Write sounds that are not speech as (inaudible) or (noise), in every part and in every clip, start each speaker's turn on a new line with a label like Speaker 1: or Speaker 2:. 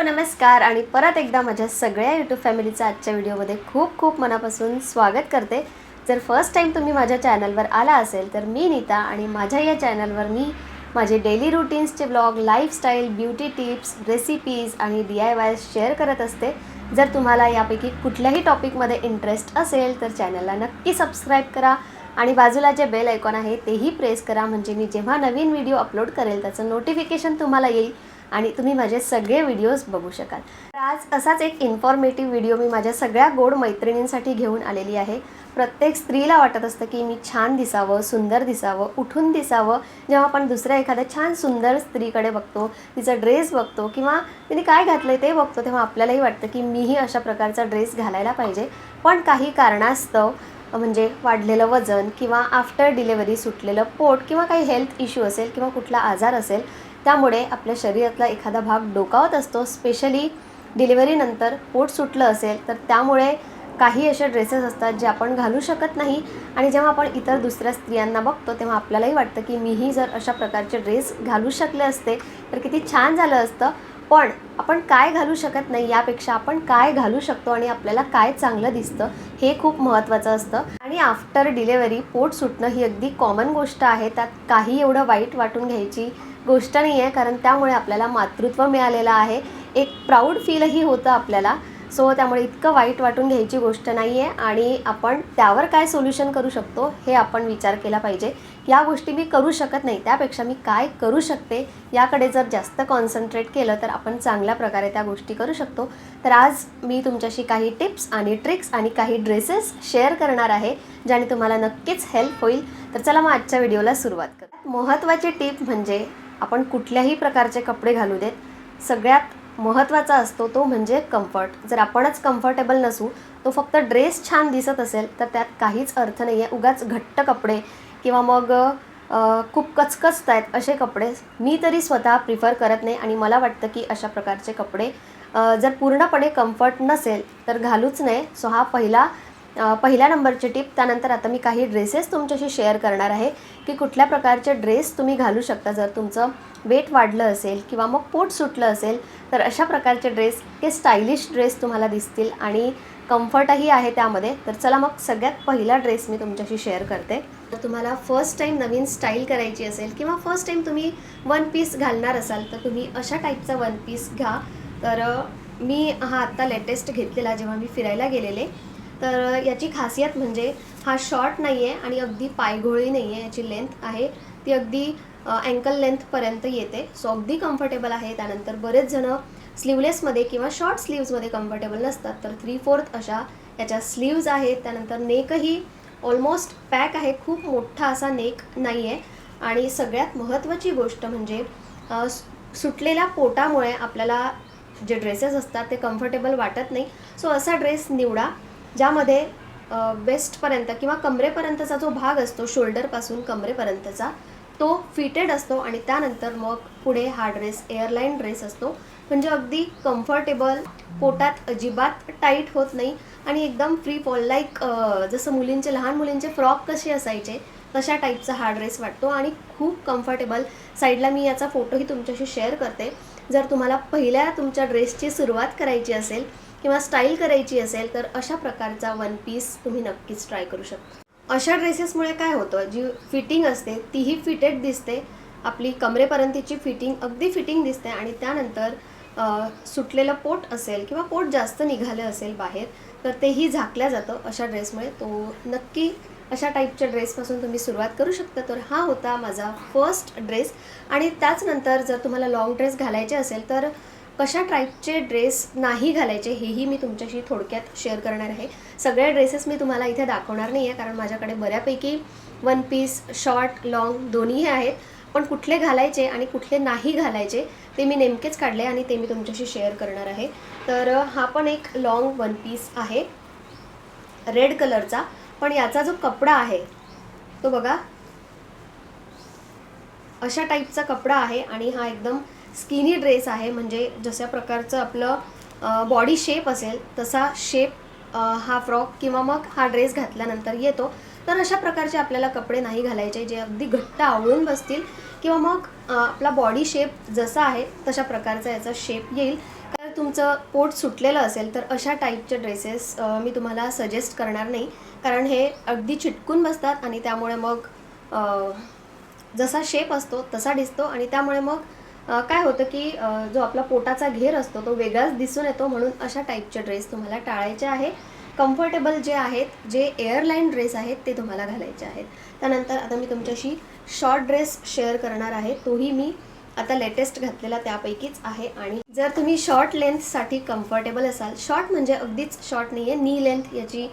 Speaker 1: Hello नमस्कार. आणि परत एकदा माझ्या सगळ्या यूट्यूब फॅमिलीचं आजच्या व्हिडिओमध्ये खूप खूप मनापासून स्वागत करते. जर फर्स्ट टाईम तुम्ही माझ्या चॅनलवर आला असेल तर मी नीता आणि माझ्या या चॅनलवर मी माझे daily रुटीन्सचे blog lifestyle beauty tips recipes आणि डी आय वाय शेअर करत असते. जर तुम्हाला यापैकी कुठल्याही टॉपिकमध्ये इंटरेस्ट असेल तर चॅनलला नक्की सबस्क्राईब करा. आणि बाजूला जे बेल आयकॉन आहे तेही प्रेस करा. म्हणजे मी जेव्हा नवीन व्हिडिओ अपलोड करेल त्याचं नोटिफिकेशन तुम्हाला येईल. आणि तुम्ही माझे सगळे व्हिडिओज बघू शकाल. तर आज असाच एक इन्फॉर्मेटिव्ह व्हिडिओ मी माझ्या सगळ्या गोड मैत्रिणींसाठी घेऊन आलेली आहे. प्रत्येक स्त्रीला वाटत असतं की मी छान दिसावं सुंदर दिसावं उठून दिसावं. जेव्हा आपण दुसऱ्या एखाद्या छान सुंदर स्त्रीकडे बघतो तिचा ड्रेस बघतो किंवा तिने काय घातलं ते बघतो तेव्हा आपल्यालाही वाटतं की मीही अशा प्रकारचा ड्रेस घालायला पाहिजे. पण काही कारणास्तव म्हणजे वाढलेलं वजन किंवा आफ्टर डिलेवरी सुटलेलं पोट किंवा काही हेल्थ इश्यू असेल किंवा कुठला आजार असेल त्यामुळे आपल्या शरीरातला एखादा भाग डोकावत असतो स्पेशली डिलिव्हरीनंतर पोट सुटलं असेल तर त्यामुळे काही असे ड्रेसेस असतात जे आपण घालू शकत नाही. आणि जेव्हा आपण इतर दुसऱ्या स्त्रियांना बघतो तेव्हा आपल्यालाही वाटतं की मीही जर अशा प्रकारचे ड्रेस घालू शकले असते तर किती छान झालं असतं. पण आपण काय घालू शकत नाही यापेक्षा आपण काय घालू शकतो आणि आपल्याला काय चांगलं दिसतं हे खूप महत्त्वाचं असतं. आणि आफ्टर डिलेवरी पोट सुटणं ही अगदी कॉमन गोष्ट आहे. त्यात काही एवढं वाईट वाटून घ्यायची गोष्ट नाही आहे कारण त्यामुळे आपल्याला मातृत्व मिळालेलं आहे. एक प्राऊड फीलही होतं आपल्याला. सो त्यामुळे इतकं वाईट वाटून घ्यायची गोष्ट नाही आहे आणि आपण त्यावर काय सोल्युशन करू शकतो हे आपण विचार केला पाहिजे. या गोष्टी मी करू शकत नाही त्यापेक्षा मी काय करू शकते याकडे जर जास्त कॉन्सन्ट्रेट केलं तर आपण चांगल्या प्रकारे त्या गोष्टी करू शकतो. तर आज मी तुमच्याशी काही टिप्स आणि ट्रिक्स आणि काही ड्रेसेस शेअर करणार आहे ज्याने तुम्हाला नक्कीच हेल्प होईल. तर चला मग आजच्या व्हिडिओला सुरुवात करू. महत्त्वाची टिप म्हणजे आपण कुठल्याही प्रकारचे कपडे घालू देत सगळ्यात महत्त्वाचा असतो तो म्हणजे कम्फर्ट जर आपणच कम्फर्टेबल नसू तो फक्त ड्रेस छान दिसत असेल तर त्यात काहीच अर्थ नाही आहे उगाच घट्ट कपडे किंवा मग खूप कचकचत आहेत असे कपडे मी तरी स्वतः प्रिफर करत नाही आणि मला वाटतं की अशा प्रकारचे कपडे जर पूर्णपणे कम्फर्ट नसेल तर घालूच नये. सो हा पहिला पहिल्या नंबरची टिप त्यानंतर आता मी काही ड्रेसेस तुमच्याशी शेअर करणार आहे. की कुठल्या प्रकारचे ड्रेस तुम्ही घालू शकता जर तुमचं वेट वाढलं असेल किंवा मग पोट सुटलं असेल तर अशा प्रकारचे ड्रेस हे स्टायलिश ड्रेस तुम्हाला दिसतील आणि कम्फर्टही आहे त्यामध्ये. तर चला मग सगळ्यात पहिला ड्रेस मी तुमच्याशी शेअर करते. तर तुम्हाला फर्स्ट टाईम नवीन स्टाईल करायची असेल किंवा फर्स्ट टाईम तुम्ही वन पीस घालणार असाल तर तुम्ही अशा टाईपचा वन पीस घ्या. तर मी हा आत्ता लेटेस्ट घेतलेला जेव्हा मी फिरायला गेलेले तर याची खासियत म्हणजे हा शॉर्ट नाही आहे आणि अगदी पायघोळी नाही आहे याची लेंथ आहे. ती अगदी अँकल लेंथपर्यंत येते. सो अगदी कम्फर्टेबल आहे. त्यानंतर बरेच जणं स्लीवलेसमध्ये किंवा शॉर्ट स्लीव्जमध्ये कम्फर्टेबल नसतात. तर थ्री फोर्थ अशा याच्या स्लीव्ज आहेत. त्यानंतर नेकही ऑलमोस्ट पॅक आहे. खूप मोठा असा नेक नाही आहे आणि सगळ्यात महत्त्वाची गोष्ट म्हणजे सु- सुटलेल्या पोटामुळे आपल्याला जे ड्रेसेस असतात ते कम्फर्टेबल वाटत नाही. सो असा ड्रेस निवडा. ज्यामध्ये वेस्टपर्यंत किंवा कमरेपर्यंतचा जो भाग असतो शोल्डरपासून कमरेपर्यंतचा तो फिटेड असतो आणि त्यानंतर मग पुढे हा ड्रेस एअरलाईन ड्रेस असतो. म्हणजे अगदी कम्फर्टेबल पोटात अजिबात टाईट होत नाही आणि एकदम फ्री फॉल लाईक जसं मुलींचे लहान मुलींचे फ्रॉक कसे असायचे तशा टाईपचा हा ड्रेस वाटतो आणि खूप कम्फर्टेबल. साईडला मी याचा फोटोही तुमच्याशी शेअर करते. जर तुम्हाला पहिल्या तुमच्या ड्रेसची सुरुवात करायची असेल किंवा स्टाईल करायची असेल तर अशा प्रकारचा वन पीस तुम्ही नक्कीच ट्राय करू शकता. अशा ड्रेसेसमुळे काय होतं? जी फिटिंग असते तीही फिटेड दिसते. आपली कमरेपर्यंतची फिटिंग अगदी फिटिंग दिसते आणि त्यानंतर सुटलेलं पोट असेल किंवा पोट जास्त निघालं असेल बाहेर तर तेही झाकल्या जातं अशा ड्रेसमुळे तो नक्की अशा टाईपच्या ड्रेसपासून तुम्ही सुरुवात करू शकता. तर हा होता माझा फर्स्ट ड्रेस आणि त्याचनंतर जर तुम्हाला लाँग ड्रेस घालायचे असेल तर कशा टाईपचे ड्रेस नाही घालायचे हेही मी तुमच्याशी थोडक्यात शेअर करणार आहे. सगळे ड्रेसेस मी तुम्हाला इथे दाखवणार नाही आहे कारण माझ्याकडे बऱ्यापैकी वन पीस शॉर्ट लॉंग दोन्हीही आहेत. पण कुठले घालायचे आणि कुठले नाही घालायचे ते मी नेमकेच काढले आणि ते मी तुमच्याशी शेअर करणार आहे. तर हा पण एक लॉंग वन पीस आहे. रेड कलरचा पण याचा जो कपडा आहे तो बघा. अशा टाईपचा कपडा आहे आणि हा एकदम स्किनी ड्रेस आहे म्हणजे जशा प्रकारचं आपलं बॉडी शेप असेल तसा शेप हा फ्रॉक किंवा मग हा ड्रेस घातल्यानंतर येतो. तर अशा प्रकारचे आपल्याला कपडे नाही घालायचे जे अगदी घट्ट आवळून बसतील किंवा मग आपला बॉडी शेप जसा आहे तशा प्रकारचा याचा शेप येईल. कारण तुमचं पोट सुटलेलं असेल तर अशा टाईपचे ड्रेसेस मी तुम्हाला सजेस्ट करणार नाही. कारण हे अगदी चिटकून बसतात आणि त्यामुळे मग जसा शेप असतो तसा दिसतो आणि त्यामुळे मग काय होतं की जो आपला पोटाचा घेर असतो तो वेगळाच दिसून येतो म्हणून अशा टाईपचे ड्रेस तुम्हाला टाळायचे आहे कम्फर्टेबल जे आहेत जे एअरलाईन ड्रेस आहेत ते तुम्हाला घालायचे आहेत. त्यानंतर आता मी तुमच्याशी शॉर्ट ड्रेस शेअर करणार आहे. तोही मी आता लेटेस्ट घातलेला त्यापैकीच आहे. आणि जर तुम्ही शॉर्ट लेंथसाठी कम्फर्टेबल असाल शॉर्ट म्हणजे अगदीच शॉर्ट नाही आहे नी लेंथ याची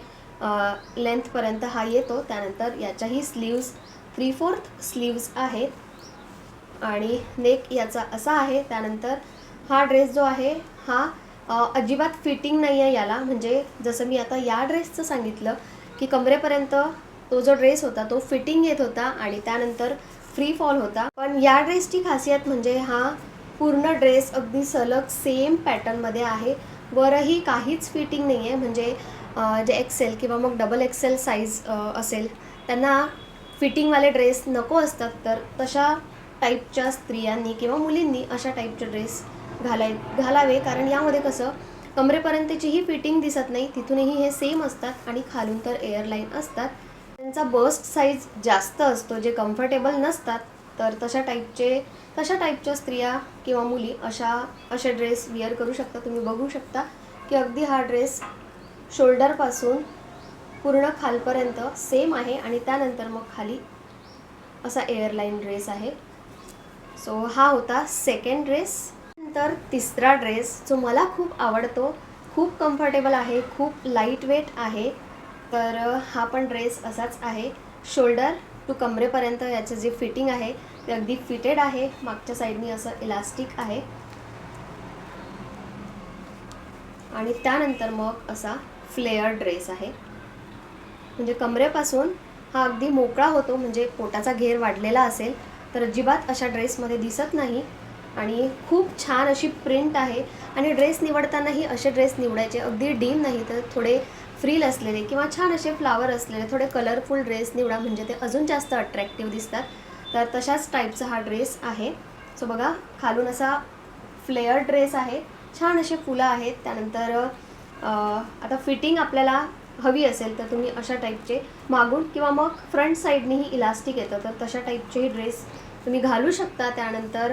Speaker 1: लेंथपर्यंत हा येतो. त्यानंतर याच्याही स्लीव्ज थ्री फोर्थ स्लीव्ज आहेत. आणि नेक याचा असा आहे त्यानंतर हा ड्रेस जो आहे हा अजिबात फिटिंग नाही आहे याला. म्हणजे जसं मी आता या ड्रेसचं सांगितलं की कमरेपर्यंत तो जो ड्रेस होता तो फिटिंग येत होता आणि त्यानंतर फ्री फॉल होता. पण या ड्रेसची खासियत म्हणजे हा पूर्ण ड्रेस अगदी सलग सेम पॅटर्नमध्ये आहे. वरही काहीच फिटिंग नाही आहे म्हणजे जे एक्सेल किंवा मग डबल एक्सेल साईज असेल त्यांना फिटिंगवाले ड्रेस नको असतात. तर तशा टाईपच्या स्त्रियांनी किंवा मुलींनी अशा टाईपचे ड्रेस घालाय घालावे. कारण यामध्ये कसं कमरेपर्यंतचीही फिटिंग दिसत नाही तिथूनही हे सेम असतात आणि खालून तर एअरलाईन असतात. त्यांचा बस्ट साईज जास्त असतो जे कम्फर्टेबल नसतात तर तशा टाईपचे तशा टाईपच्या स्त्रिया किंवा मुली अशा असे ड्रेस विअर करू शकता. तुम्ही बघू शकता की अगदी हा ड्रेस शोल्डरपासून पूर्ण खालपर्यंत सेम आहे आणि त्यानंतर मग खाली असा एअरलाईन ड्रेस आहे. सो हा होता सेकंड ड्रेस नंतर तिसरा ड्रेस जो मला खूप आवडतो खूप कम्फर्टेबल आहे खूप लाइट वेट आहे तर हा पण ड्रेस असाच आहे. शोल्डर टू कमरेपर्यंत याचं जे फिटिंग आहे ते अगदी फिटेड आहे. मागच्या साईडनी असं इलास्टिक आहे. आणि त्यानंतर मग असा फ्लेअर ड्रेस आहे. म्हणजे कमरेपासून हा अगदी मोकळा होतो म्हणजे पोटाचा घेर वाढलेला असेल तर अजिबात अशा ड्रेसमध्ये दिसत नाही. आणि खूप छान अशी प्रिंट आहे. आणि ड्रेस निवडतानाही असे ड्रेस निवडायचे. अगदी डीम नाही तर थोडे फ्रील असलेले किंवा छान असे फ्लावर असलेले थोडे कलरफुल ड्रेस निवडा म्हणजे ते अजून जास्त अट्रॅक्टिव्ह दिसतात. तर तशाच टाईपचा हा ड्रेस आहे. सो बघा खालून असा फ्लेअर ड्रेस आहे. छान असे फुलं आहेत. त्यानंतर आता फिटिंग आपल्याला हवी असेल तर तुम्ही अशा टाईपचे मागून किंवा मग फ्रंट साईडनेही इलास्टिक येतं तर तशा टाईपचेही ड्रेस तुम्ही घालू शकता. त्यानंतर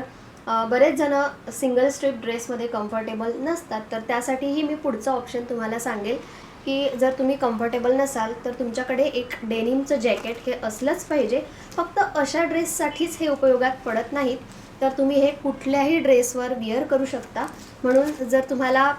Speaker 1: बरेच जण सिंगल स्ट्रीप ड्रेसमध्ये कम्फर्टेबल नसतात. तर त्यासाठीही मी पुढचं ऑप्शन तुम्हाला सांगेल की जर तुम्ही कम्फर्टेबल नसाल तर तुमच्याकडे एक डेनिमचं जॅकेट हे असलंच पाहिजे. फक्त अशा ड्रेससाठीच हे उपयोगात पडत नाहीत. तर तुम्ही हे कुठल्याही ड्रेसवर विअर करू शकता. म्हणून जर तुम्हाला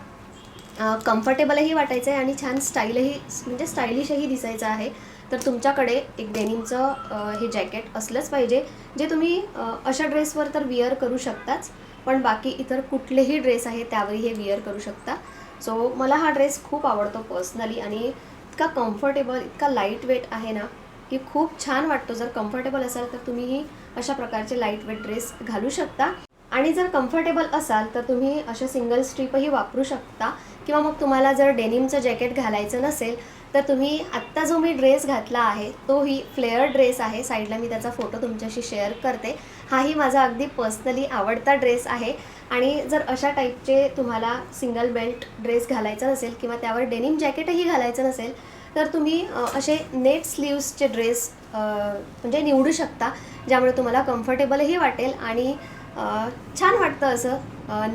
Speaker 1: कम्फर्टेबलही वाटायचं आहे आणि छान स्टाईलही म्हणजे स्टायलिशही दिसायचं आहे. तर तुमच्याकडे एक डेनिमचं हे जॅकेट असलंच पाहिजे जे तुम्ही अशा ड्रेसवर तर विअर करू शकताच पण बाकी इतर कुठलेही ड्रेस आहे त्यावरही हे विअर करू शकता. सो मला हा ड्रेस खूप आवडतो पर्सनली आणि इतका कम्फर्टेबल इतका लाइट वेट आहे ना की खूप छान वाटतो. जर कम्फर्टेबल असाल तर तुम्हीही अशा प्रकारचे लाइट वेट ड्रेस घालू शकता. आणि जर कम्फर्टेबल असाल तर तुम्ही अशा सिंगल स्ट्रीपही वापरू शकता. किंवा मग तुम्हाला जर डेनिमचं जॅकेट घालायचं नसेल तर तुम्ही आत्ता जो मी ड्रेस घातला आहे तोही फ्लेअर ड्रेस आहे. साईडला मी त्याचा फोटो तुमच्याशी शेअर करते. हाही माझा अगदी पर्सनली आवडता ड्रेस आहे. आणि जर अशा टाईपचे तुम्हाला सिंगल बेल्ट ड्रेस घालायचा नसेल किंवा त्यावर डेनिम जॅकेटही घालायचं नसेल तर तुम्ही असे नेट स्लीव्सचे ड्रेस म्हणजे निवडू शकता ज्यामुळे तुम्हाला कम्फर्टेबलही वाटेल आणि छान वाटतं असं.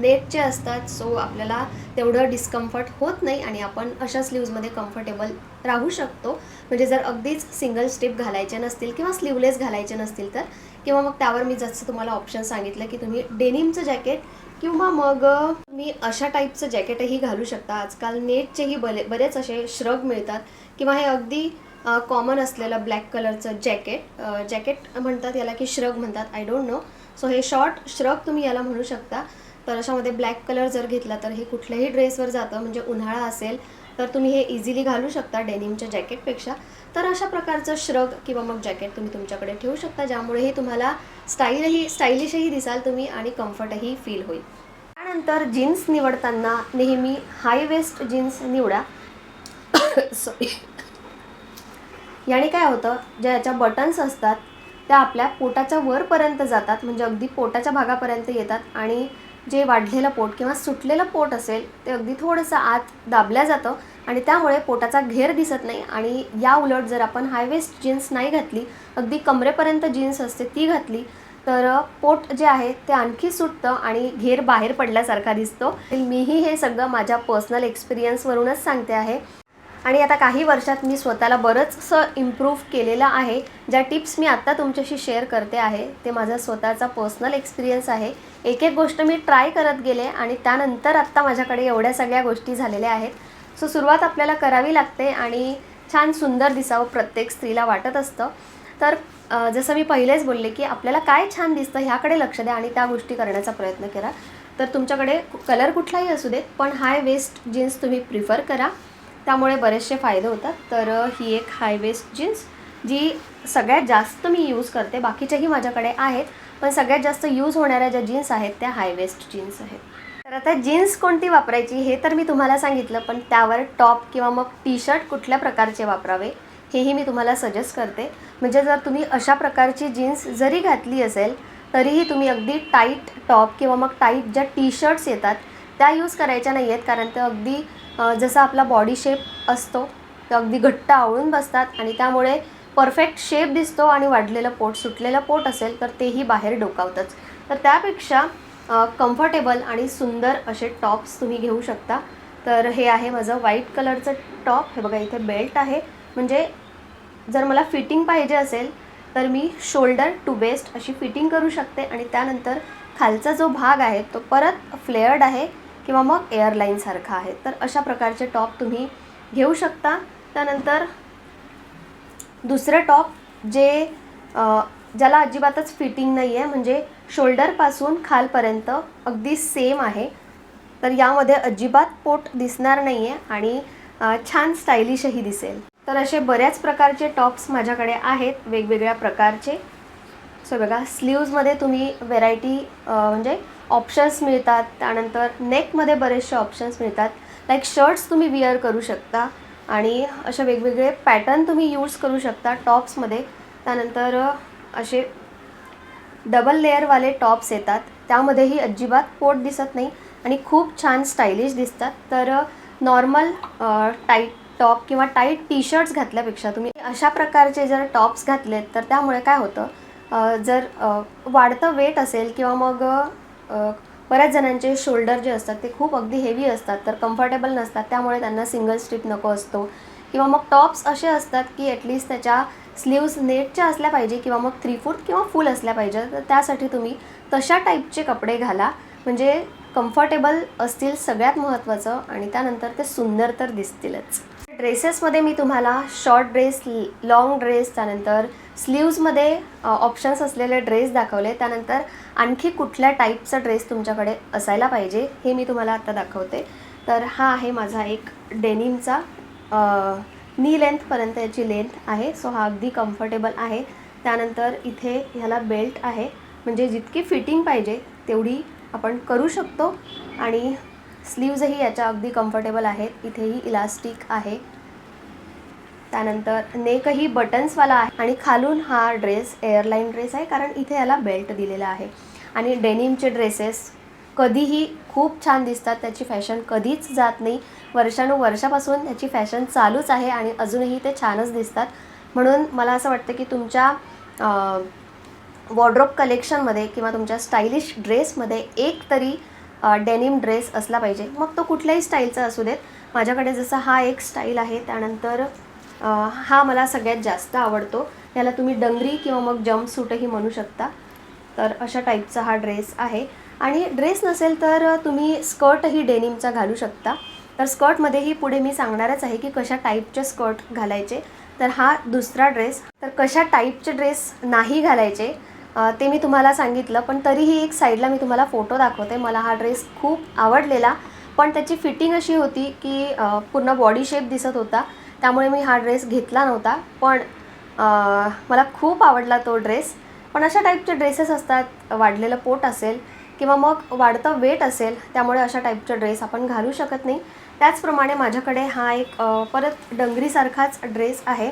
Speaker 1: नेटचे असतात सो आपल्याला तेवढं डिस्कम्फर्ट होत नाही आणि आपण अशा स्लीव्जमध्ये कम्फर्टेबल राहू शकतो. म्हणजे जर अगदीच सिंगल स्टेप घालायचे नसतील किंवा स्लीवलेस घालायचे नसतील तर किंवा मग त्यावर मी जसं तुम्हाला ऑप्शन सांगितलं की तुम्ही डेनिमचं जॅकेट किंवा मग मी अशा टाईपचं जॅकेटही घालू शकता. आजकाल नेटचेही बरे बरेच असे श्रग मिळतात. किंवा हे अगदी कॉमन असलेलं ब्लॅक कलरचं जॅकेट जॅकेट म्हणतात याला की श्रग म्हणतात. आय डोंट नो सो हे शॉर्ट श्रग तुम्ही याला म्हणू शकता. तर अशामध्ये ब्लॅक कलर जर घेतला तर हे कुठल्याही ड्रेसवर जातं म्हणजे उन्हाळा असेल तर तुम्ही हे इझिली घालू शकता डेनिमच्या जॅकेटपेक्षा तर अशा प्रकारचं श्रग किंवा मग जॅकेट तुम्ही तुमच्याकडे ठेवू शकता ज्यामुळेही तुम्हाला स्टाईलही स्टाईलिशही दिसाल तुम्ही आणि कम्फर्टही फील होईल. त्यानंतर जीन्स निवडताना नेहमी हाय वेस्ट जीन्स निवडा. (coughs) सॉरी (coughs) याने काय होतं ज्या याच्या बटन्स असतात त्या आपल्या पोटाच्या वरपर्यंत जातात म्हणजे अगदी पोटाच्या भागापर्यंत येतात आणि जे वाढलेलं पोट किंवा सुटलेलं पोट असेल ते अगदी थोडंसं आत दाबल्या जातं आणि त्यामुळे पोटाचा घेर दिसत नाही. आणि या उलट जर आपण हायवेस्ट जीन्स नाही घातली अगदी कमरेपर्यंत जीन्स असते ती घातली तर पोट जे आहे ते आणखी सुटतं आणि घेर बाहेर पडल्यासारखा दिसतो. मीही हे सगळं माझ्या पर्सनल एक्सपिरियन्सवरूनच सांगते आहे. आणि आता काही वर्षात मी स्वतःला बरंचसं इम्प्रूव्ह केलेलं आहे. ज्या टिप्स मी आत्ता तुमच्याशी शेअर करते आहे ते माझा स्वतःचा पर्सनल एक्सपिरियन्स आहे. एक एक गोष्ट मी ट्राय करत गेले आणि त्यानंतर आत्ता माझ्याकडे एवढ्या सगळ्या गोष्टी झालेल्या आहेत. सो सुरुवात आपल्याला करावी लागते आणि छान सुंदर दिसावं प्रत्येक स्त्रीला वाटत असतं. तर जसं मी पहिलेच बोलले की आपल्याला काय छान दिसतं ह्याकडे लक्ष द्या आणि त्या गोष्टी करण्याचा प्रयत्न करा. तर तुमच्याकडे कलर कुठलाही असू देत पण हाय वेस्ट जीन्स तुम्ही प्रिफर करा. त्यामुळे बरेचसे फायदे होतात. तर ही एक हाय वेस्ट जीन्स जी सगळ्यात जास्त मी यूज करते. बाकीच्याही माझ्याकडे आहेत पण सगळ्यात जास्त यूज होणाऱ्या ज्या जीन्स आहेत त्या हाय वेस्ट जीन्स आहेत. तर आता जीन्स कोणती वापरायची हे तर मी तुम्हाला सांगितलं पण त्यावर टॉप किंवा मग टी शर्ट कुठल्या प्रकारचे वापरावे हेही मी तुम्हाला सजेस्ट करते. म्हणजे जर तुम्ही अशा प्रकारची जीन्स जरी घातली असेल तरीही तुम्ही अगदी टाईट टॉप किंवा मग टाईट ज्या टी शर्ट्स येतात त्या यूज करायच्या नाही आहेत कारण ते अगदी जसा आपला बॉडी शेप असतो ते अगदी घट्ट आवळून बसतात आणि त्यामुळे परफेक्ट शेप दिसतो आणि वाढलेलं पोट सुटलेलं पोट असेल तर तेही बाहेर डोकावतंच. तर त्यापेक्षा कम्फर्टेबल आणि सुंदर असे टॉप्स तुम्ही घेऊ शकता. तर हे आहे माझं व्हाईट कलरचं टॉप हे बघा इथे बेल्ट आहे. म्हणजे जर मला फिटिंग पाहिजे असेल तर मी शोल्डर टू बेस्ट अशी फिटिंग करू शकते आणि त्यानंतर खालचा जो भाग आहे तो परत फ्लेअर्ड आहे. किंवा मग एअरलाईनसारखा आहे. तर अशा प्रकारचे टॉप तुम्ही घेऊ शकता. त्यानंतर दुसरं टॉप जे ज्याला अजिबातच फिटिंग नाही आहे म्हणजे शोल्डरपासून खालपर्यंत अगदी सेम आहे. तर यामध्ये अजिबात पोट दिसणार नाही आहे आणि छान स्टायलिशही दिसेल. तर असे बऱ्याच प्रकारचे टॉप्स माझ्याकडे आहेत. वेगवेगळ्या प्रकारचे. सो बघा स्लीव्जमध्ये तुम्ही व्हेरायटी म्हणजे ऑप्शन्स मिळतात. त्यानंतर नेकमध्ये बरेचसे ऑप्शन्स मिळतात. लाईक शर्ट्स तुम्ही विअर करू शकता आणि असे वेगवेगळे पॅटर्न तुम्ही यूज करू शकता टॉप्समध्ये त्यानंतर असे डबल लेअरवाले टॉप्स येतात. त्यामध्येही अजिबात पोट दिसत नाही आणि खूप छान स्टायलिश दिसतात. तर नॉर्मल टाईट टॉप किंवा टाईट टी शर्ट्स घातल्यापेक्षा तुम्ही अशा प्रकारचे जर टॉप्स घातलेत तर त्यामुळे काय होतं? जर वाढतं वेट असेल किंवा मग बऱ्याच जणांचे शोल्डर जे असतात ते खूप अगदी हेवी असतात तर कम्फर्टेबल नसतात त्यामुळे त्यांना सिंगल स्ट्रीप नको असतो. किंवा मग टॉप्स असे असतात की ॲटलीस्ट त्याच्या स्लीव्स नेटच्या असल्या पाहिजे किंवा मग थ्री फूट किंवा फुल असल्या पाहिजे. तर त्यासाठी तुम्ही तशा टाईपचे कपडे घाला. म्हणजे कम्फर्टेबल असतील सगळ्यात महत्त्वाचं आणि त्यानंतर ते सुंदर तर दिसतीलच. ड्रेसेसमध्ये मी तुम्हाला शॉर्ट ड्रेस लॉंग ड्रेस त्यानंतर स्लीव्जमध्ये ऑप्शन्स असलेले ड्रेस दाखवले. त्यानंतर आणखी कुठल्या टाईपचा ड्रेस तुमच्याकडे असायला पाहिजे हे मी तुम्हाला आता दाखवते. तर हा आहे माझा एक डेनिमचा नी लेंथपर्यंत याची लेंथ आहे. सो हा अगदी कम्फर्टेबल आहे. त्यानंतर इथे ह्याला बेल्ट आहे. म्हणजे जितकी फिटिंग पाहिजे तेवढी आपण करू शकतो. आणि स्लीव्जही याच्या अगदी कम्फर्टेबल आहेत. इथेही इलास्टिक आहे. त्यानंतर नेकही बटन्सवाला आहे आणि खालून हा ड्रेस एअरलाईन ड्रेस आहे कारण इथे याला बेल्ट दिलेला आहे. आणि डेनिमचे ड्रेसेस कधीही खूप छान दिसतात त्याची फॅशन कधीच जात नाही. वर्षानुवर्षापासून त्याची फॅशन चालूच आहे आणि अजूनही ते छानच दिसतात. म्हणून मला असं वाटतं की तुमच्या वॉर्ड्रोप कलेक्शनमध्ये किंवा तुमच्या स्टायलिश ड्रेसमध्ये एक तरी डेनिम ड्रेस असला पाहिजे. मग तो कुठल्याही स्टाईलचा असू देत. माझ्याकडे जसा हा एक स्टाईल आहे त्यानंतर हा मला सगळ्यात जास्त आवडतो. याला तुम्ही डंगरी किंवा मग जम्पसूटही म्हणू शकता. तर अशा टाईपचा हा ड्रेस आहे. आणि ड्रेस नसेल तर तुम्ही स्कर्टही डेनिमचा घालू शकता. तर स्कर्टमध्येही पुढे मी सांगणारच आहे की कशा टाईपचे स्कर्ट घालायचे. तर हा दुसरा ड्रेस तर कशा टाईपचे ड्रेस नाही घालायचे ते मी तुम्हाला सांगितलं. पण तरीही एक साईडला मी तुम्हाला फोटो दाखवते. मला हा ड्रेस खूप आवडलेला. पण त्याची फिटिंग अशी होती की पूर्ण बॉडी शेप दिसत होता. त्यामुळे मी हा ड्रेस घेतला नव्हता पण मला खूप आवडला तो ड्रेस. पण अशा टाईपचे ड्रेसेस असतात वाढलेलं पोट असेल किंवा मग वाढतं वेट असेल त्यामुळे अशा टाईपचे ड्रेस आपण घालू शकत नाही. त्याचप्रमाणे माझ्याकडे हा एक परत डंगरीसारखाच ड्रेस आहे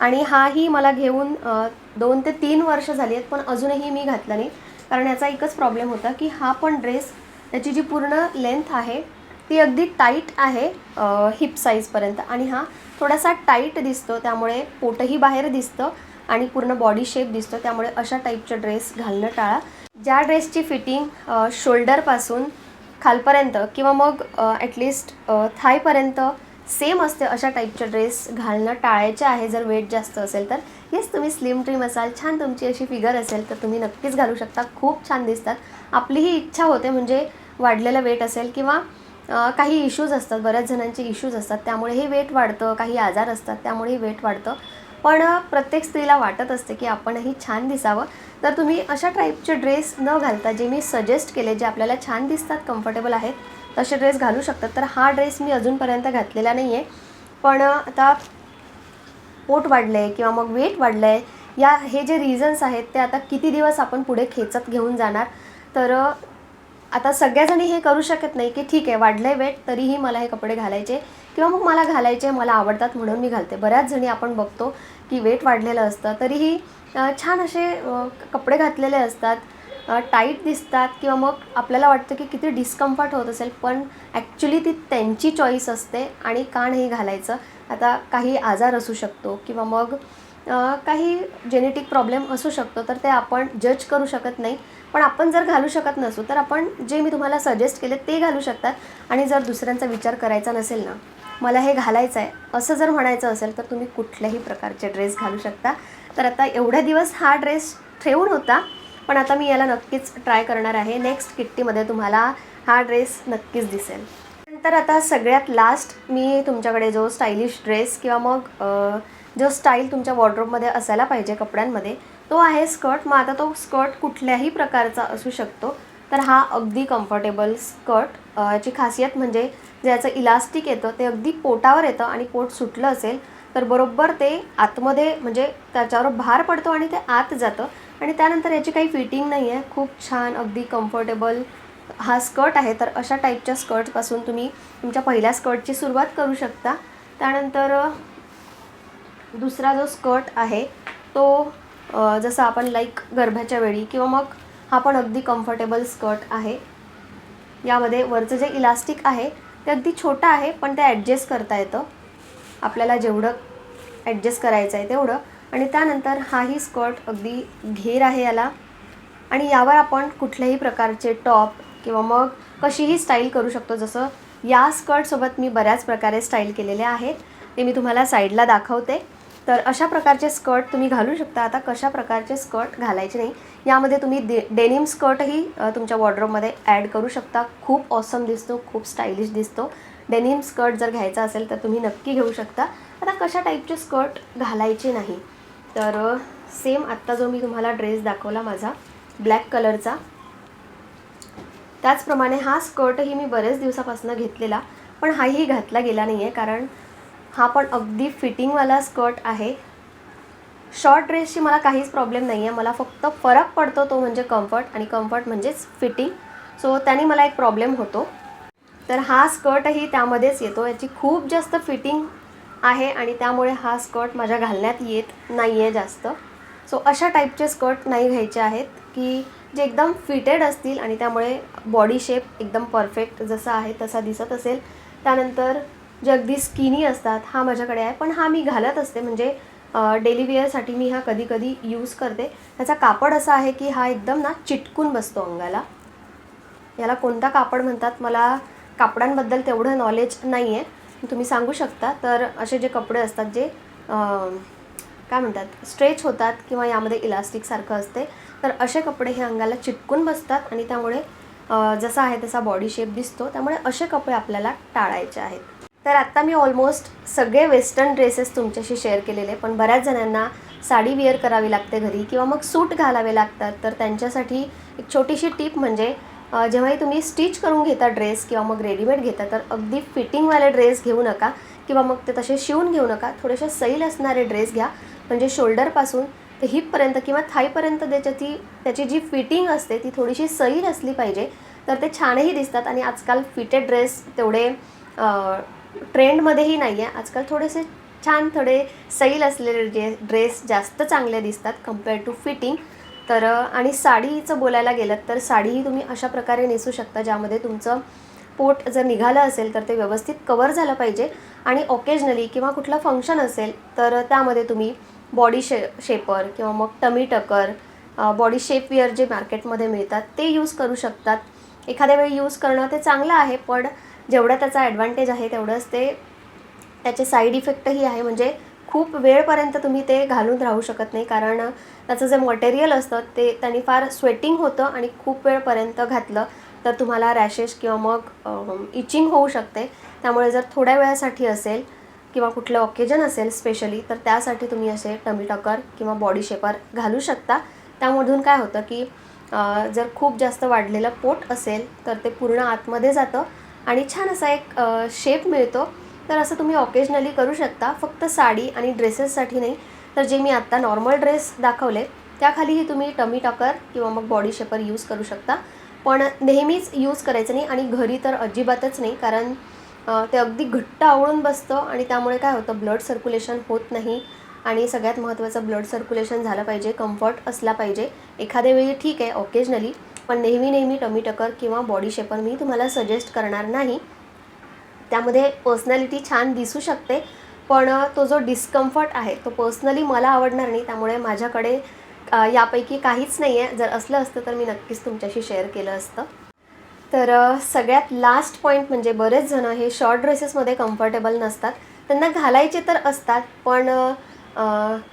Speaker 1: आणि हाही मला घेऊन दोन ते तीन वर्ष झाली आहेत पण अजूनही मी घातला नाही. कारण याचा एकच प्रॉब्लेम होता की हा पण ड्रेस त्याची जी पूर्ण लेंथ आहे ती अगदी टाईट आहे हिप साईजपर्यंत आणि हा थोडासा टाईट दिसतो त्यामुळे पोटही बाहेर दिसतं आणि पूर्ण बॉडी शेप दिसतो. त्यामुळे अशा टाईपचे ड्रेस घालणं टाळा. ज्या ड्रेसची फिटिंग शोल्डरपासून खालपर्यंत किंवा मग ॲटलिस्ट थायपर्यंत सेम असते अशा टाईपचे ड्रेस घालणं टाळायचे आहे. जर वेट जास्त असेल तर. येस तुम्ही स्लिम ट्रीम असाल छान तुमची अशी फिगर असेल तर तुम्ही नक्कीच घालू शकता. खूप छान दिसतात. आपलीही इच्छा होते म्हणजे वाढलेलं वेट असेल किंवा काही इश्यूज असतात बऱ्याच जणांचे इश्यूज असतात त्यामुळे हे वेट वाढतं काही आजार असतात त्यामुळे वेट वाढतं. पण प्रत्येक स्त्रीला वाटत असते की आपणही छान दिसावं. तर तुम्ही अशा टाईपचे ड्रेस न घालता जे मी सजेस्ट केले जे आपल्याला छान दिसतात कम्फर्टेबल आहेत तसे ड्रेस घालू शकतात. तर हा ड्रेस मी अजूनपर्यंत घातलेला नाही आहे पण आता पोट वाढलं आहे किंवा मग वेट वाढलं आहे या हे जे रिझन्स आहेत ते आता किती दिवस आपण पुढे खेचत घेऊन जाणार? तर आता सगळ्याजणी हे करू शकत नाही की ठीक आहे वाढलं आहे वेट तरीही मला हे कपडे घालायचे किंवा मग मला घालायचे मला आवडतात म्हणून मी घालते. बऱ्याच जणी आपण बघतो की वेट वाढलेलं असतं तरीही छान असे कपडे घातलेले असतात टाईट दिसतात किंवा मग आपल्याला वाटतं की किती डिस्कम्फर्ट होत असेल पण ॲक्च्युली ती त्यांची चॉईस असते आणि का नाही घालायचं. आता काही आजार असू शकतो किंवा मग काही जेनेटिक प्रॉब्लेम असू शकतो तर ते आपण जज करू शकत नाही. पण आपण जर घालू शकत नसू तर आपण जे मी तुम्हाला सजेस्ट केले ते घालू शकतात. आणि जर दुसऱ्यांचा विचार करायचा नसेल ना मला हे घालायचं आहे असं जर म्हणायचं असेल तर तुम्ही कुठल्याही प्रकारचे ड्रेस घालू शकता. तर आता एवढ्या दिवस हा ड्रेस ठेवून होता पण आता मी याला नक्कीच ट्राय करणार आहे. नेक्स्ट किट्टीमध्ये तुम्हाला हा ड्रेस नक्कीच दिसेल. नंतर आता सगळ्यात लास्ट मी तुमच्याकडे जो स्टायलिश ड्रेस किंवा मग जो स्टाईल तुमच्या वॉर्ड्रोबमध्ये असायला पाहिजे कपड्यांमध्ये तो आहे स्कर्ट. मग आता तो स्कर्ट कुठल्याही प्रकारचा असू शकतो. तर हा अगदी कम्फर्टेबल स्कर्ट. याची खासियत म्हणजे ज्याचं इलास्टिक येतं ते अगदी पोटावर येतं आणि पोट सुटलं असेल तर बरोबर ते आतमध्ये म्हणजे त्याच्यावर भार पडतो आणि ते आत जातं. आणि त्यानंतर याची काही फिटिंग नाही आहे खूप छान अगदी कम्फर्टेबल हा स्कर्ट आहे. तर अशा टाईपच्या स्कर्टपासून तुम्ही तुमच्या पहिल्या स्कर्टची सुरुवात करू शकता. त्यानंतर दुसरा जो स्कर्ट आहे तो जसं आपण लाईक गरब्याच्या वेळी किंवा मग हा पण अगदी कम्फर्टेबल स्कर्ट आहे. यामध्ये वरचं जे इलास्टिक आहे ते अगदी छोटं आहे पण ते ॲडजस्ट करता येतं. आपल्याला जेवढं ॲडजस्ट करायचं आहे तेवढं. आणि त्यानंतर हाही स्कर्ट अगदी घेर आहे याला. आणि यावर आपण कुठल्याही प्रकारचे टॉप किंवा मग कशीही स्टाईल करू शकतो. जसं या स्कर्टसोबत मी बऱ्याच प्रकारे स्टाईल केलेले आहेत. ते मी तुम्हाला साईडला दाखवते. तर अशा प्रकारचे स्कर्ट तुम्ही घालू शकता. आता कशा प्रकारचे स्कर्ट घालायचे नाही यामध्ये तुम्ही दे डेनिम स्कर्टही तुमच्या वॉर्ड्रोबमध्ये ॲड करू शकता. खूप ऑसम दिसतो खूप स्टायलिश दिसतो. डेनिम स्कर्ट जर घ्यायचा असेल तर तुम्ही नक्की घेऊ शकता. आता कशा टाईपचे स्कर्ट घालायचे नाही तर सेम आत्ता जो मी तुम्हाला ड्रेस दाखवला माझा ब्लॅक कलरचा त्याचप्रमाणे हा स्कर्टही मी बरेच दिवसापासून घेतलेला पण हाही घातला गेला नाही आहे कारण हा पण अगदी फिटिंगवाला स्कर्ट आहे. शॉर्ट ड्रेसची मला काहीच प्रॉब्लेम नाही आहे मला फक्त फरक पडतो तो म्हणजे कम्फर्ट आणि कम्फर्ट म्हणजेच फिटिंग सो त्याने मला एक प्रॉब्लेम होतो. तर हा स्कर्टही त्यामध्येच येतो. याची खूप जास्त फिटिंग आहे आणि त्यामुळे हा स्कर्ट माझ्या घालण्यात येत नाही आहे जास्त. सो अशा टाईपचे स्कर्ट नाही घ्यायचे आहेत की जे एकदम फिटेड असतील आणि त्यामुळे बॉडी शेप एकदम परफेक्ट जसा आहे तसा दिसत असेल. त्यानंतर जे अगदी स्किनी असतात हा माझ्याकडे आहे. पण हा मी घालत असते. म्हणजे डेली वेअरसाठी मी हा कधी कधी यूज करते. त्याचा कापड असा आहे की हा एकदम ना चिटकून बसतो अंगाला. याला कोणता कापड म्हणतात? मला कापडांबद्दल तेवढं नॉलेज नाही आहे तुम्ही सांगू शकता. तर असे जे कपडे असतात जे काय म्हणतात? स्ट्रेच होतात किंवा यामध्ये इलास्टिकसारखं असते. तर असे कपडे हे अंगाला चिटकून बसतात आणि त्यामुळे जसा आहे तसा बॉडी शेप दिसतो. त्यामुळे असे कपडे आपल्याला टाळायचे आहेत. तर आत्ता मी ऑलमोस्ट सगळे वेस्टर्न ड्रेसेस तुमच्याशी शेअर केलेले पण बऱ्याच जणांना साडी वेअर करावी लागते घरी किंवा मग सूट घालावे लागतात. तर त्यांच्यासाठी एक छोटीशी टीप म्हणजे जेव्हाही तुम्ही स्टिच करून घेता ड्रेस किंवा मग रेडीमेड घेता तर अगदी फिटिंगवाले ड्रेस घेऊ नका किंवा मग ते तसे शिवून घेऊ नका. थोडेसे सैल असणारे ड्रेस घ्या म्हणजे शोल्डरपासून ते हिपपर्यंत किंवा थाईपर्यंत त्याच्याची त्याची जी फिटिंग असते ती थोडीशी सैल असली पाहिजे. तर ते छानही दिसतात आणि आजकाल फिटेड ड्रेस तेवढे ट्रेंडमध्येही नाही आहे आजकाल थोडेसे छान थोडे सैल असलेले जे ड्रेस जास्त चांगले दिसतात कंपेअर टू फिटिंग तर आणि साडीचं बोलायला गेलं तर साडीही तुम्ही अशा प्रकारे नेसू शकता ज्यामध्ये तुमचं पोट जर निघालं असेल तर ते व्यवस्थित कवर झालं पाहिजे. आणि ओकेजनली किंवा कुठलं फंक्शन असेल तर त्यामध्ये तुम्ही बॉडी शे शेपर किंवा मग टमी टकर बॉडी शेपवेअर जे मार्केटमध्ये मिळतात ते यूज करू शकतात. एखाद्या वेळी यूज करणं ते चांगलं आहे पण जेवढा त्याचा ॲडव्हान्टेज आहे तेवढंच ते त्याचे साईड इफेक्टही आहे. म्हणजे खूप वेळपर्यंत तुम्ही ते घालून राहू शकत नाही. कारण त्याचं जे मटेरियल असतं ते त्यांनी फार स्वेटिंग होतं आणि खूप वेळपर्यंत घातलं तर तुम्हाला रॅशेस किंवा मग इचिंग होऊ शकते. त्यामुळे जर थोड्या वेळासाठी असेल किंवा कुठलं ऑकेजन असेल स्पेशली तर त्यासाठी तुम्ही असे टमी टकर किंवा बॉडी शेपर घालू शकता. त्यामधून काय होतं की जर खूप जास्त वाढलेलं पोट असेल तर ते पूर्ण आतमध्ये जातं. आणि छान असा एक शेप मिळतो. तर असं तुम्ही ऑकेजनली करू शकता. फक्त साडी आणि ड्रेसेससाठी नाही. तर जे मी आत्ता नॉर्मल ड्रेस दाखवले त्याखालीही तुम्ही टमी टॉकर किंवा मग बॉडी शेपर यूज करू शकता. पण नेहमीच यूज करायचं नाही आणि घरी तर अजिबातच नाही. कारण ते अगदी घट्ट आवळून बसतं आणि त्यामुळे काय होतं ब्लड सर्क्युलेशन होत नाही. आणि सगळ्यात महत्त्वाचं ब्लड सर्क्युलेशन झालं पाहिजे कम्फर्ट असला पाहिजे. एखाद्या वेळी ठीक आहे ऑकेजनली पण नेहमी नेहमी टमी टकर किंवा बॉडी शेपर मी तुम्हाला सजेस्ट करणार नाही. त्यामध्ये पर्सनॅलिटी छान दिसू शकते पण तो जो डिस्कम्फर्ट आहे तो पर्सनली मला आवडणार नाही त्यामुळे माझ्याकडे यापैकी काहीच नाही आहे जर असलं असतं तर मी नक्कीच तुमच्याशी शेअर केलं असतं. तर सगळ्यात लास्ट पॉईंट म्हणजे बरेच जण हे शॉर्ट ड्रेसेसमध्ये कम्फर्टेबल नसतात. त्यांना घालायचे तर असतात पण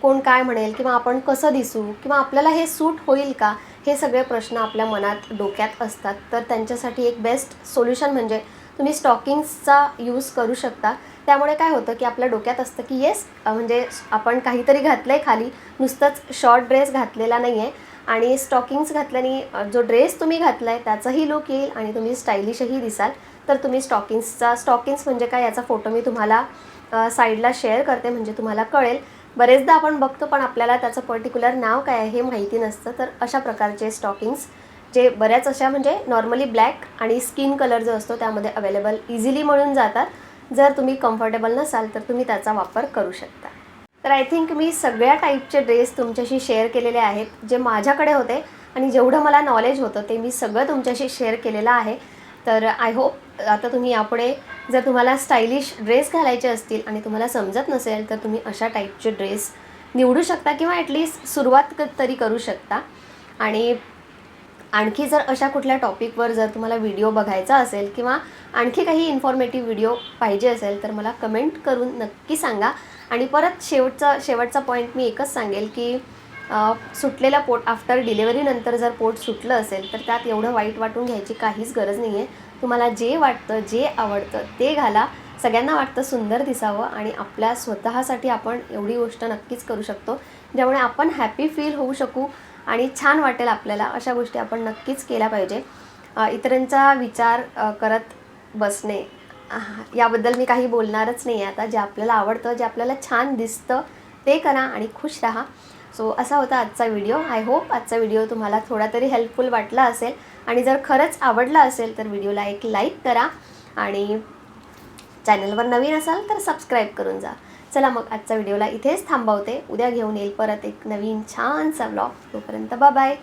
Speaker 1: कोण काय म्हणेल किंवा आपण कसं दिसू किंवा आपल्याला हे सूट होईल का हे सगळे प्रश्न आपल्या मनात डोक्यात असतात. तर त्यांच्यासाठी एक बेस्ट सोल्युशन म्हणजे तुम्ही स्टॉकिंग्सचा यूज करू शकता. त्यामुळे काय होतं की आपल्या डोक्यात असतं की येस म्हणजे आपण काहीतरी घातलं आहे खाली नुसतंच शॉर्ट ड्रेस घातलेला नाही आहे आणि स्टॉकिंग्स घातल्याने जो ड्रेस तुम्ही घातला आहे त्याचाही लुक येईल आणि तुम्ही स्टायलिशही दिसाल. तर तुम्ही स्टॉकिंग्सचा स्टॉकिंग्स म्हणजे काय याचा फोटो मी तुम्हाला साईडला शेअर करते म्हणजे तुम्हाला कळेल. बरेचदा आपण बघतो पण आपल्याला त्याचं पर्टिक्युलर नाव काय आहे हे माहिती नसतं. तर अशा प्रकारचे स्टॉकिंग्स जे बऱ्याच अशा म्हणजे नॉर्मली ब्लॅक आणि स्किन कलर जो असतो त्यामध्ये अवेलेबल इझिली मिळून जातात. जर तुम्ही कम्फर्टेबल नसाल तर तुम्ही त्याचा वापर करू शकता. तर आय थिंक मी सगळ्या टाईपचे ड्रेस तुमच्याशी शेअर केलेले आहेत जे माझ्याकडे होते आणि जेवढं मला नॉलेज होतं ते मी सगळं तुमच्याशी शेअर केलेलं आहे. तर आय होप आता तुम्ही यापुढे जर तुम्हाला स्टायलिश ड्रेस घालायचे असतील आणि तुम्हाला समजत नसेल तर तुम्ही अशा टाईपचे ड्रेस निवडू शकता किंवा ॲटलिस्ट सुरुवात क- तरी करू शकता. आणि आणखी जर अशा कुठल्या टॉपिकवर जर तुम्हाला व्हिडिओ बघायचा असेल किंवा आणखी काही इन्फॉर्मेटिव्ह व्हिडिओ पाहिजे असेल तर मला कमेंट करून नक्की सांगा. आणि परत शेवटचा शेवटचा पॉईंट मी एकच सांगेल की सुटलेलं पोट आफ्टर डिलेवरीनंतर जर पोट सुटलं असेल तर त्यात एवढं वाईट वाटून घ्यायची काहीच गरज नाही आहे तुम्हाला जे वाटतं जे आवडतं ते घाला. सगळ्यांना वाटतं सुंदर दिसावं आणि आपल्या स्वतःसाठी आपण एवढी गोष्ट नक्कीच करू शकतो. ज्यामुळे आपण हॅपी फील होऊ शकू आणि छान वाटेल आपल्याला. अशा गोष्टी आपण नक्कीच केल्या पाहिजे. इतरांचा विचार करत बसणे. याबद्दल मी काही बोलणारच नाही आहे आता. जे आपल्याला आवडतं जे आपल्याला छान दिसतं ते करा आणि खुश राहा. सो असा होता आजचा व्हिडिओ आय होप आजचा व्हिडिओ तुम्हाला थोडा तरी हेल्पफुल वाटला असेल. आणि जर खरंच आवडला असेल तर व्हिडिओला एक लाईक करा. आणि चॅनलवर नवीन असाल तर सबस्क्राईब करून जा. चला मग आजचा व्हिडिओला इथेच थांबवते. उद्या घेऊन येईल परत एक नवीन छानसा व्लॉग तोपर्यंत बाय